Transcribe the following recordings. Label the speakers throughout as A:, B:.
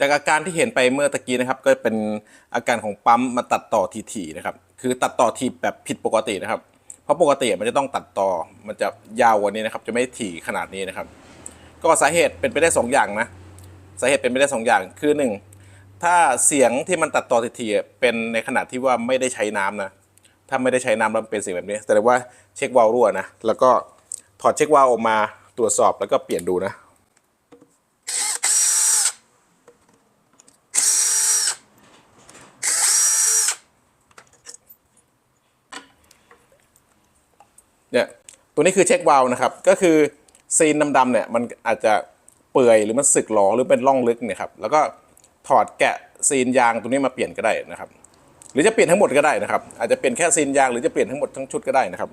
A: จากอาการที่เห็นไปเมื่อตะกี้นะครับ ก็เป็นอาการของปั๊มมาตัดต่อทีๆนะครับ คือตัดต่อทีแบบผิดปกตินะครับ เพราะปกติมันจะต้องตัดต่อ มันจะยาวกว่านี้นะครับ จะไม่ถี่ขนาดนี้นะครับ ก็สาเหตุเป็นไปได้สองอย่างนะ สาเหตุเป็นไปได้สองอย่าง คือหนึ่งถ้าเสียงที่มันตัดต่อทีๆเป็นในขณะที่ว่าไม่ได้ใช้น้ำนะ ถ้าไม่ได้ใช้น้ำแล้วมันเป็นเสียงแบบนี้ แสดงว่าเช็ควาล์วรั่วนะ แล้วก็ถอดเช็ควาล์วออกมาตรวจสอบแล้วก็เปลี่ยนดูนะ เนี่ยตัวนี้คือเช็ควาล์วนะครับก็คือซีนดำๆเนี่ยมันอาจจะเปื่อยหรือมันสึกหรอหรือเป็นร่องลึกเนี่ยครับแล้วก็ถอดแกะซีนยางตัวนี้มาเปลี่ยนก็ได้นะครับ หรือจะเปลี่ยนทั้งหมดก็ได้นะครับ อาจจะเปลี่ยนแค่ซีนยางหรือจะเปลี่ยนทั้งหมดทั้งชุดก็ได้นะครับ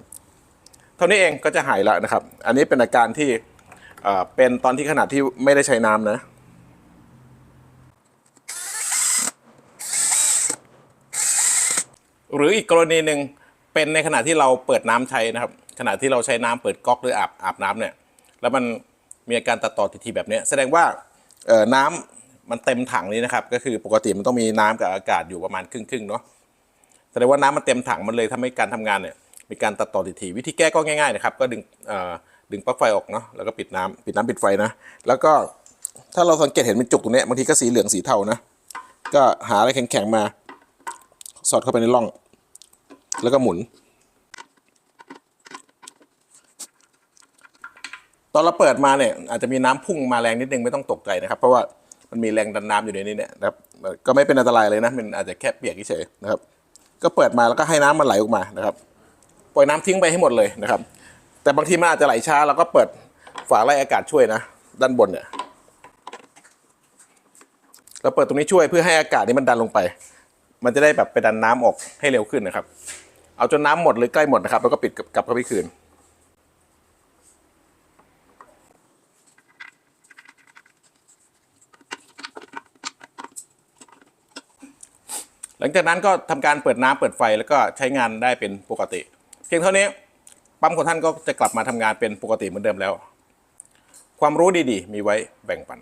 A: เท่านี้เองก็จะหายแล้วนะครับ อันนี้เป็นอาการที่เอ่อเป็นตอนที่ขนาดที่ไม่ได้ใช้น้ำนะหรืออีกกรณีหนึ่งเป็นในขณะที่เราเปิดน้ำใช้นะครับ ขณะที่เราใช้น้ำเปิดก๊อกหรืออาบอาบน้ำเนี่ยแล้วมันมีอาการตัดต่อทีๆแบบนี้แสดงว่าน้ำมันเต็มถังนี้นะครับ ก็คือปกติมันต้องมีน้ำกับอากาศอยู่ประมาณครึ่งๆเนาะแสดงว่าน้ำมันเต็มถังมันเลยทำให้การทำงานเนี่ยมีการตัดต่อทีๆวิธีแก้ก็ง่ายๆนะครับ ก็ดึงดึงปลั๊กไฟออกเนาะแล้วก็ปิดน้ำปิดน้ำปิดไฟนะ แล้วก็ถ้าเราสังเกตเห็นเป็นจุกตรงนี้บางทีก็สีเหลืองสีเทานะ ก็หาอะไรแข็งๆมา สอดเข้าไปในร่อง แล้วก็หมุน อนเราเปิดมาเนี่ยอาจจะมีน้ำพุ่งมาแรงนิดนึงไม่ต้องตกใจนะครับ เพราะว่ามันมีแรงดันน้ำอยู่ในนี้เนี่ยนะครับก็ไม่เป็นอันตรายเลยนะมันอาจจะแค่เปียกเฉยนะครับ ก็เปิดมาแล้วก็ให้น้ำมันไหลออกมานะครับ ปล่อยน้ำทิ้งไปให้หมดเลยนะครับ แต่บางทีมันอาจจะไหลช้าเราก็เปิดฝาไล่อากาศช่วยนะ ด้านบนเนี่ยเราเปิดตรงนี้ช่วยเพื่อให้อากาศนี้มันดันลงไป มันจะได้แบบไปดันน้ำออกให้เร็วขึ้นนะครับ เอาจนน้ำหมดหรือใกล้หมดนะครับ แล้วก็ปิดกลับเข้าไปคืน หลังจากนั้นก็ทำการเปิดน้ำเปิดไฟแล้วก็ใช้งานได้เป็นปกติ เพียงเท่านี้ปั๊มของท่านก็จะกลับมาทำงานเป็นปกติเหมือนเดิมแล้ว ความรู้ดีๆ มีไว้แบ่งปัน